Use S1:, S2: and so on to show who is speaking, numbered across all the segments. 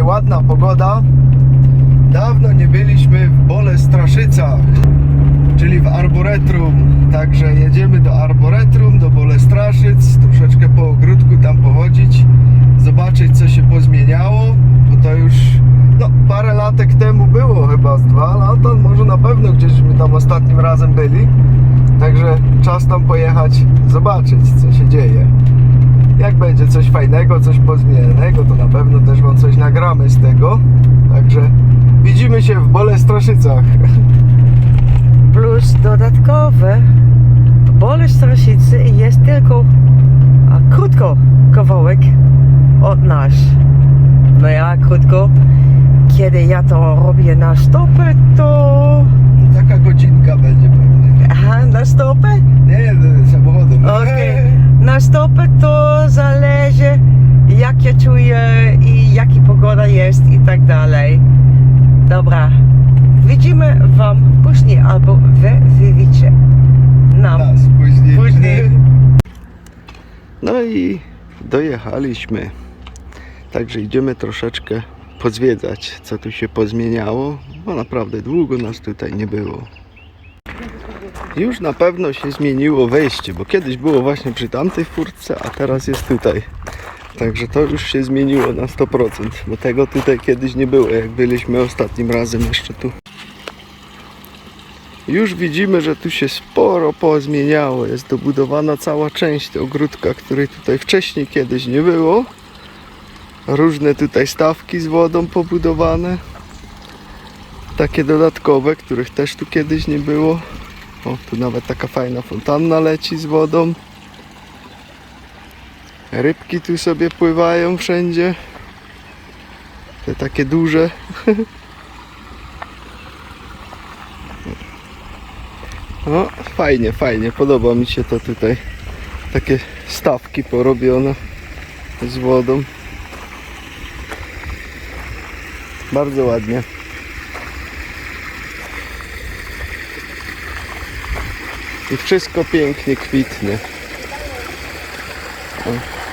S1: dzisiaj ładna pogoda. Dawno nie byliśmy w Bolestraszycach, czyli w Arboretrum. Także jedziemy do Arboretrum, do Bolestraszyc, troszeczkę po ogródku tam pochodzić, zobaczyć co się pozmieniało, bo to już no, parę latek temu było, chyba z dwa lata, może na pewno gdzieśmy tam ostatnim razem byli. Także czas tam pojechać, zobaczyć co się dzieje. Jak będzie coś fajnego, coś pozmienianego, to na pewno też Wam coś nagramy z tego. Także widzimy się w Bolestraszycach.
S2: Plus dodatkowe, w Bolestraszycy jest tylko krótko kawałek od nas. No ja krótko, kiedy ja to robię na stopę, to...
S1: Taka godzinka będzie pewnie.
S2: Aha, na stopę?
S1: Nie, to samochodem.
S2: Okej. Na stopę to zależy jak ja czuję i jaka pogoda jest i tak dalej. Dobra, widzimy Wam później albo Wy widzicie nam
S1: Nas później.
S2: później.
S1: No i dojechaliśmy. Także idziemy troszeczkę pozwiedzać, co tu się pozmieniało, bo naprawdę długo nas tutaj nie było. Już na pewno się zmieniło wejście, bo kiedyś było właśnie przy tamtej furtce, a teraz jest tutaj. Także to już się zmieniło na 100%, bo tego tutaj kiedyś nie było, jak byliśmy ostatnim razem jeszcze tu. Już widzimy, że tu się sporo pozmieniało. Jest dobudowana cała część ogródka, której tutaj wcześniej kiedyś nie było. Różne tutaj stawki z wodą pobudowane. Takie dodatkowe, których też tu kiedyś nie było. O, tu nawet taka fajna fontanna leci z wodą. Rybki tu sobie pływają wszędzie. Te takie duże. No, fajnie, fajnie. Podoba mi się to tutaj. Takie stawki porobione z wodą. Bardzo ładnie. I wszystko pięknie kwitnie.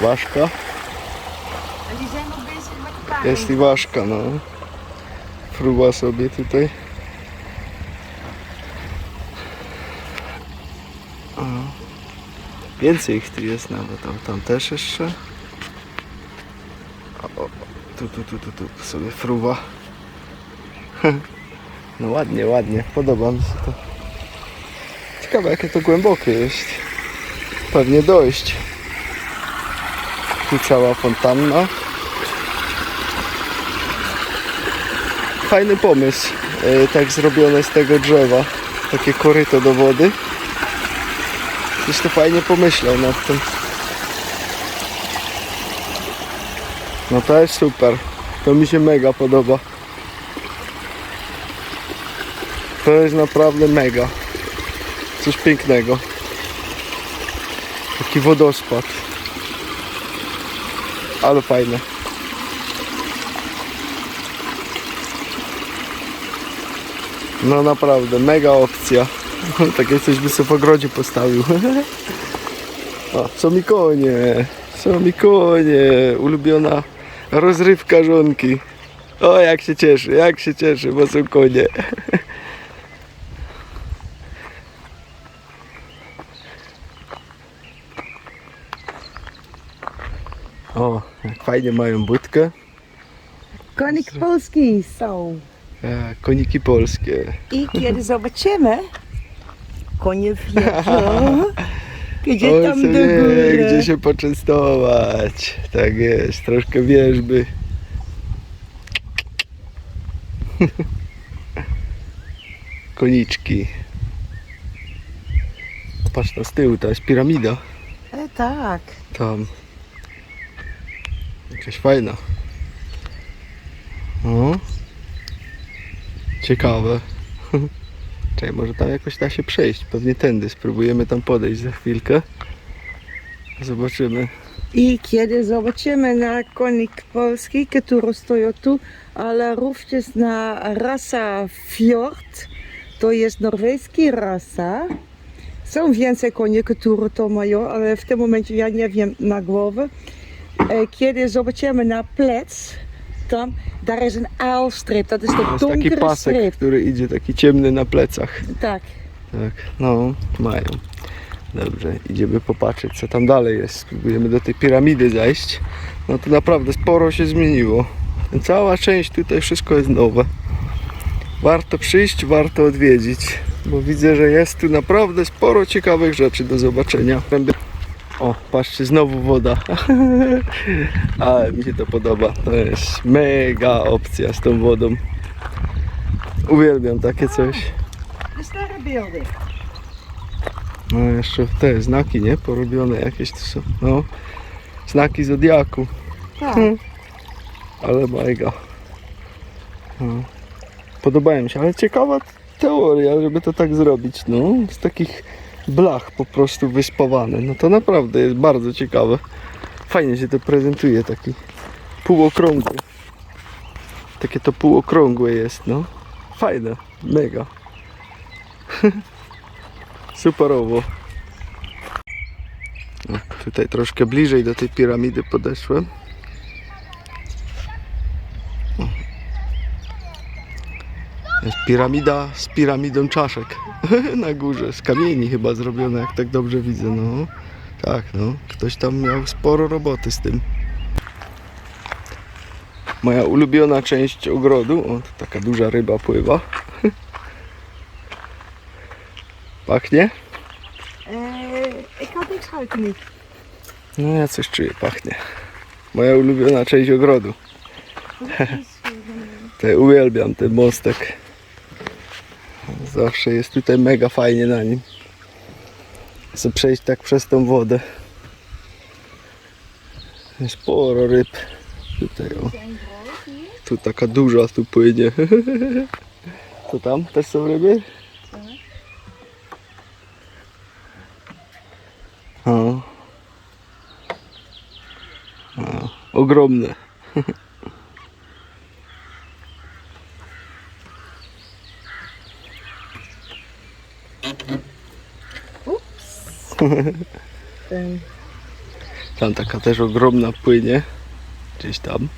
S1: Waszka.
S3: En die zijn nog bezig met de paarden.
S1: Jest i Waszka, no. Fruwa sobie tutaj. O. Więcej ich tu jest nawet, tam, tam też jeszcze. O, tu, tu, tu, tu, tu sobie fruwa. No ładnie, ładnie, podoba mi się to. Ciekawe jakie to głębokie jest. Pewnie dojść. Tu cała fontanna. fajny pomysł, e, tak zrobione z tego drzewa, takie koryto do wody. Ktoś to fajnie pomyślał nad tym. No to jest super, to mi się mega podoba. To jest naprawdę mega. Coś pięknego. Taki wodospad. Ale fajne. No naprawdę, mega opcja. Takie coś by sobie w ogrodzie postawił. O, co mi konie, co mi konie, ulubiona rozrywka żonki. O, jak się cieszy, jak się cieszy, bo są konie. O, jak fajnie mają budkę.
S2: Konik Polski są.
S1: E, koniki polskie.
S2: I kiedy zobaczymy konie wiedzą, gdzie tam do
S1: wie,
S2: góry.
S1: gdzie się poczęstować. Tak jest, troszkę wierzby. Koniczki. Patrz na z tyłu, to jest piramida.
S2: E, tak.
S1: Tam. Jakaś fajna. O. Ciekawe. Czekaj, może tam jakoś da się przejść. Pewnie tędy. Spróbujemy tam podejść za chwilkę. Zobaczymy.
S2: I kiedy zobaczymy na konik polski, który stoi tu, ale również na rasa Fjord, to jest norweski rasa. Są więcej konie, które to mają, ale w tym momencie ja nie wiem na głowę. E, Kiedy zobaczymy na plec, tam, daar is een aalstrip. Dat is de
S1: To jest taki
S2: donkere
S1: pasek,
S2: strip.
S1: który idzie taki ciemny na plecach.
S2: Tak.
S1: Tak, no, mają. Dobrze, idziemy popatrzeć, co tam dalej jest. Spróbujemy do tej piramidy zajść. No to naprawdę sporo się zmieniło. Cała część tutaj, wszystko jest nowe. Warto przyjść, warto odwiedzić, bo widzę, że jest tu naprawdę sporo ciekawych rzeczy do zobaczenia. O, patrzcie, znowu woda. Ale mi się to podoba. To jest mega opcja z tą wodą. Uwielbiam takie coś. No jeszcze te znaki, nie? Porobione jakieś to są. No. Znaki Zodiaku.
S2: Tak.
S1: Hmm. Ale mega. No. Podobają mi się, ale ciekawa teoria, żeby to tak zrobić. No, z takich blach po prostu wyspawane. No to naprawdę jest bardzo ciekawe. Fajnie się to prezentuje, taki półokrągły. Takie to półokrągłe jest, no. Fajne, mega. Superowo. Tutaj troszkę bliżej do tej piramidy podeszłem. Jest piramida z piramidą czaszek na górze, z kamieni chyba zrobione, jak tak dobrze widzę. No, tak, no, ktoś tam miał sporo roboty z tym. Moja ulubiona część ogrodu, o, taka duża ryba pływa. Pachnie?
S2: Nu.
S1: No ja coś czuję, pachnie. Moja ulubiona część ogrodu. Te uwielbiam ten mostek. Zawsze jest tutaj mega fajnie na nim. Chcę przejść tak przez tą wodę. Jest sporo ryb. Tutaj o. Tu taka duża tu płynie. Co tam? Też są ryby? O. O, ogromne. Tam taka też ogromna płynie. Gdzieś tam.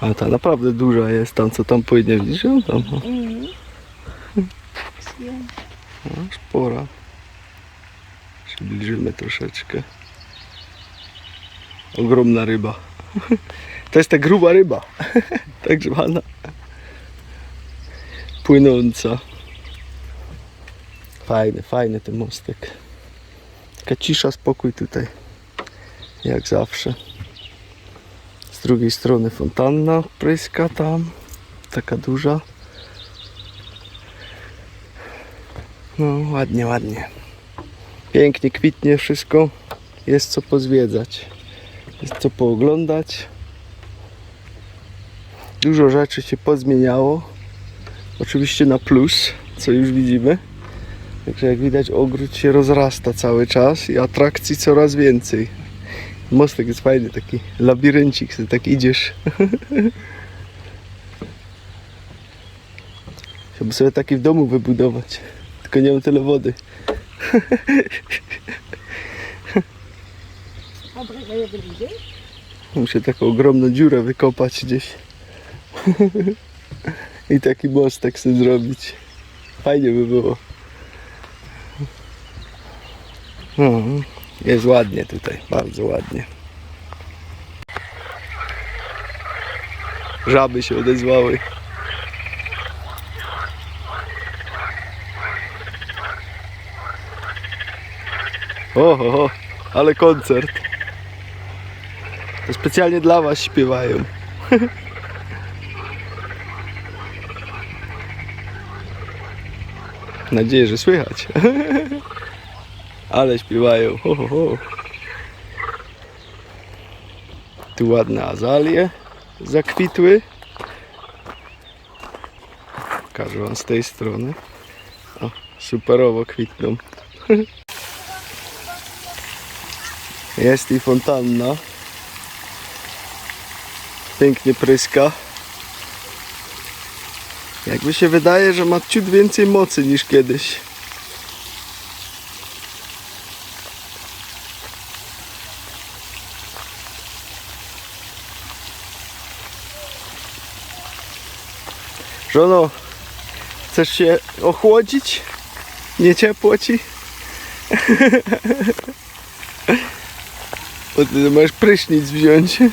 S1: Ale ta naprawdę duża jest tam, co tam płynie. Widzisz ją tam? O.
S2: Zie je.
S1: no, spora. Przybliżymy troszeczkę. Ogromna ryba. To jest ta gruba ryba. tak zwana. Płynąca. Fajny, fajny ten mostek. Taka cisza, spokój tutaj. Jak zawsze. Z drugiej strony fontanna pryska tam. Taka duża. No ładnie, ładnie. Pięknie kwitnie wszystko. Jest co pozwiedzać. Jest co pooglądać. Dużo rzeczy się pozmieniało. Oczywiście na plus, co już widzimy. Także jak widać ogród się rozrasta cały czas i atrakcji coraz więcej. Mostek jest fajny, taki labiryncik, sobie tak idziesz. Chciałbym sobie taki w domu wybudować. Tylko nie mam tyle wody. Muszę taką ogromną dziurę wykopać gdzieś. I taki mostek sobie zrobić. Fajnie by było. No, jest ładnie tutaj, bardzo ładnie. Żaby się odezwały. Oho, ho, ale koncert. To specjalnie dla was śpiewają. Nadzieję, że słychać. Ale śpiewają. Ho, ho, ho. Tu ładne azalie zakwitły. Pokażę wam z tej strony. O, superowo kwitną. Jest i fontanna. Pięknie pryska. Jakby się wydaje, że ma ciut więcej mocy niż kiedyś. Żono, chcesz się ochłodzić? Nie ciepło ci? Bo ty możesz prysznic wziąć.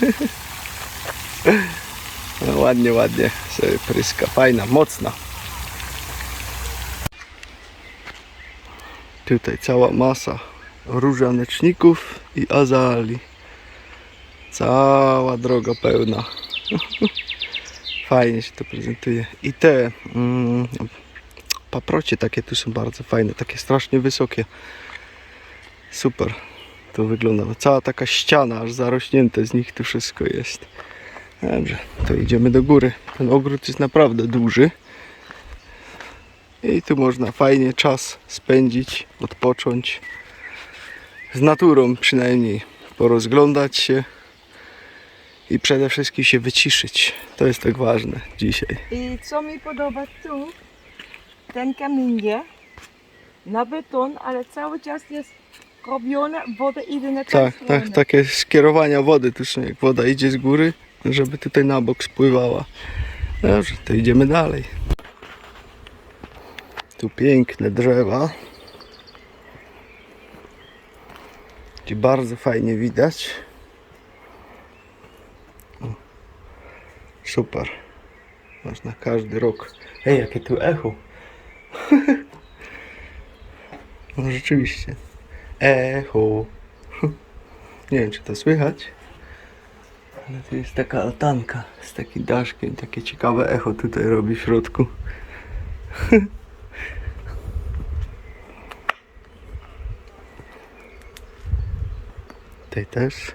S1: No ładnie, ładnie sobie pryska. Fajna, mocna. Tutaj cała masa różaneczników i azali. Cała droga pełna. Fajnie się to prezentuje. I te mm, paprocie takie tu są bardzo fajne, takie strasznie wysokie. Super to wygląda. Cała taka ściana, aż zarośnięte z nich tu wszystko jest. Dobrze, to idziemy do góry. Ten ogród jest naprawdę duży. I tu można fajnie czas spędzić, odpocząć. Z naturą przynajmniej. Porozglądać się. I przede wszystkim się wyciszyć. To jest tak ważne dzisiaj.
S2: I co mi podoba tu, ten kamienie na beton, ale cały czas jest robione, woda idzie na
S1: Tak,
S2: stronę.
S1: tak, takie skierowania wody tu są, jak woda idzie z góry, żeby tutaj na bok spływała. Dobrze, to idziemy dalej. Tu piękne drzewa. Gdzie bardzo fajnie widać. Super. Można każdy rok. Ej, jakie tu echo. No rzeczywiście. Echo. Nie wiem, czy to słychać. Ale to jest taka altanka z takim daszkiem. Takie ciekawe echo tutaj robi w środku. Tutaj też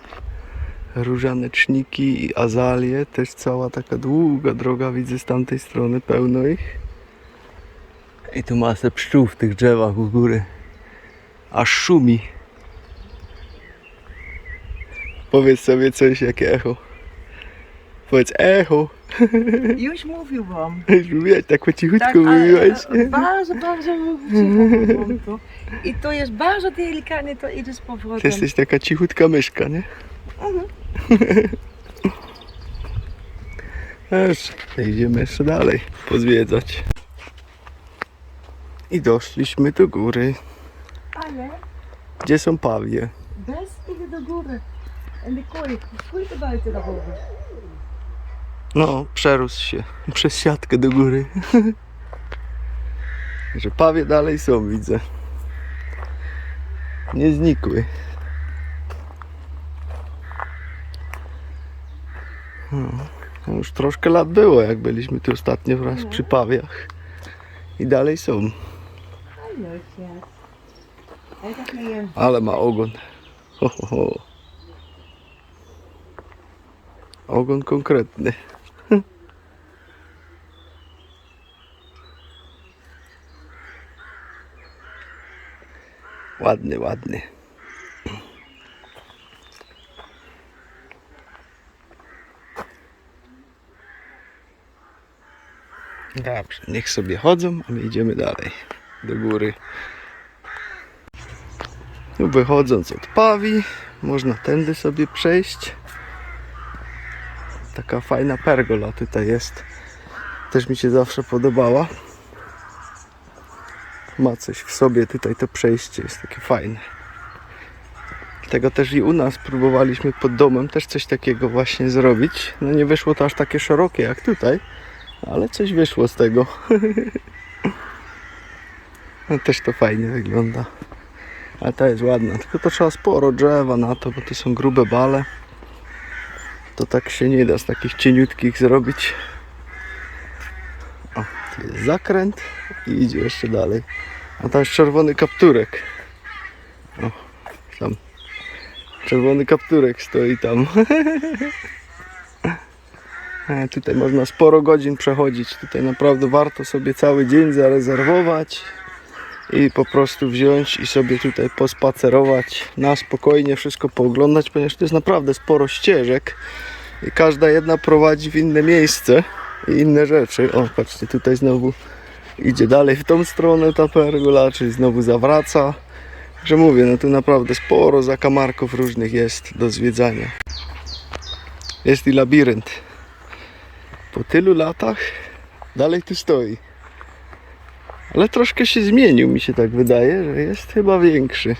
S1: różaneczniki i azalie. Też cała taka długa droga widzę z tamtej strony, pełno ich. I tu masę pszczół w tych drzewach u góry. Aż szumi. Powiedz sobie coś, jakie echo. Powiedz echo.
S2: Już mówiłam.
S1: Już mówiłaś, tak po cichutku
S2: Tak,
S1: mówiłaś.
S2: bardzo, bardzo to. I to jest bardzo delikatnie, to idzie z
S1: Ty
S2: powrotem.
S1: jesteś taka cichutka myszka, nie? To idziemy jeszcze dalej pozwiedzać. I doszliśmy do góry.
S2: Ale
S1: Gdzie są pawie?
S2: bez idzie do góry. Kooi groeit buiten daarboven.
S1: No, przerósł się przez siatkę do góry. Że pawie dalej są, widzę. Nie znikły. No, już troszkę lat było, jak byliśmy tu ostatnio raz przy pawiach. I dalej są.
S2: Mee.
S1: Ale ma ogon. Ho, ho, ho. Ogon konkretny. Ładny, ładny. Dobrze, niech sobie chodzą, a my idziemy dalej. Do góry. Wychodząc od Pawi, można tędy sobie przejść. Taka fajna pergola tutaj jest. Też mi się zawsze podobała. Ma coś w sobie tutaj to przejście, jest takie fajne. Tego też i u nas próbowaliśmy pod domem też coś takiego właśnie zrobić. No nie wyszło to aż takie szerokie jak tutaj, ale coś wyszło z tego. No też to fajnie wygląda. Ale ta jest ładna, tylko to trzeba sporo drzewa na to, bo to są grube bale. To tak się nie da z takich cieniutkich zrobić. O, tu jest zakręt i idzie jeszcze dalej. A tam jest czerwony kapturek. O, tam. Czerwony kapturek stoi tam. E, Tutaj można sporo godzin przechodzić. Tutaj naprawdę warto sobie cały dzień zarezerwować i po prostu wziąć i sobie tutaj pospacerować na spokojnie, wszystko pooglądać, ponieważ to jest naprawdę sporo ścieżek i każda jedna prowadzi w inne miejsce i inne rzeczy. O, patrzcie, tutaj znowu idzie dalej w tą stronę ta pergola, czyli znowu zawraca. Że mówię, no tu naprawdę sporo zakamarków różnych jest do zwiedzania. Jest i labirynt. Po tylu latach Dalej tu stoi. Ale troszkę się zmienił, mi się tak wydaje, że jest chyba większy.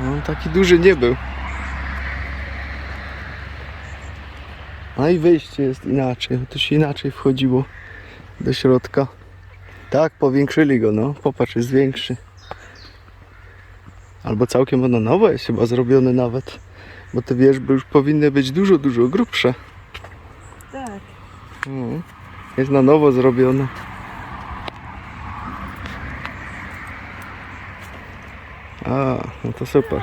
S1: No, on taki duży nie był. No i wyjście jest inaczej, się inaczej wchodziło do środka. Tak, powiększyli go, no. Popatrz, jest większy. Albo całkiem ono nowe jest chyba zrobione nawet. Bo te wierzby już powinny być dużo, dużo grubsze. Jest na nowo zrobione. A, no to super.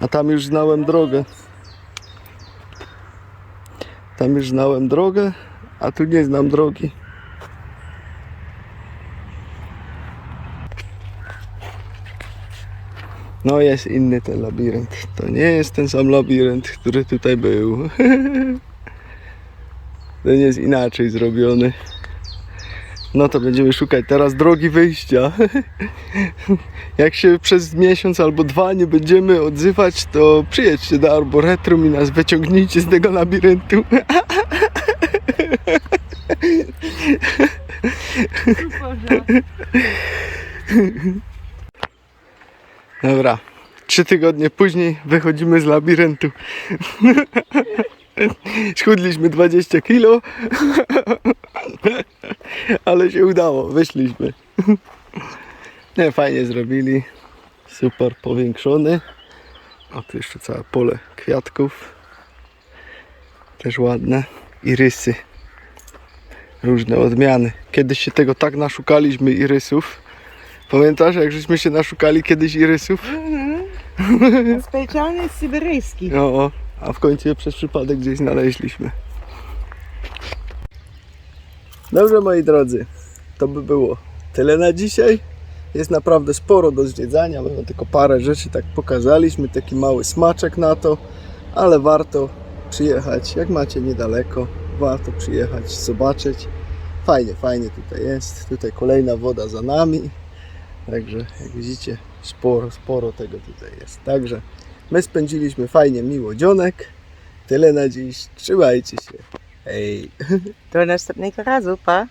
S1: A tam już znałem drogę. Tam już znałem drogę, a tu nie znam drogi. No jest inny ten labirynt. To nie jest ten sam labirynt, który tutaj był. Ten jest inaczej zrobiony. No to będziemy szukać teraz drogi wyjścia. Jak się przez miesiąc albo dwa nie będziemy odzywać, to przyjedźcie do Arboretrum i nas wyciągnijcie z tego labiryntu. Dobra. Trzy tygodnie później wychodzimy z labiryntu. Schudliśmy 20 kilo, ale się udało, wyszliśmy. Nie, fajnie zrobili. Super powiększony. A tu jeszcze całe pole kwiatków. Też ładne. Irysy. Różne odmiany. Kiedyś się tego tak naszukaliśmy irysów. Pamiętasz, jak żeśmy się naszukali kiedyś irysów?
S2: Mhm. Specjalny syberyjski.
S1: No, o, a w końcu je przez przypadek gdzieś znaleźliśmy. Dobrze, moi drodzy, to by było tyle na dzisiaj. Jest naprawdę sporo do zwiedzania, my tylko parę rzeczy tak pokazaliśmy, taki mały smaczek na to, ale warto przyjechać, jak macie niedaleko, warto przyjechać, zobaczyć. Fajnie, fajnie tutaj jest, tutaj kolejna woda za nami, także jak widzicie, sporo, sporo tego tutaj jest. Także My spędziliśmy fajnie, miło dzionek. Tyle na dziś. Trzymajcie się. Hej.
S2: Do następnego razu, pa.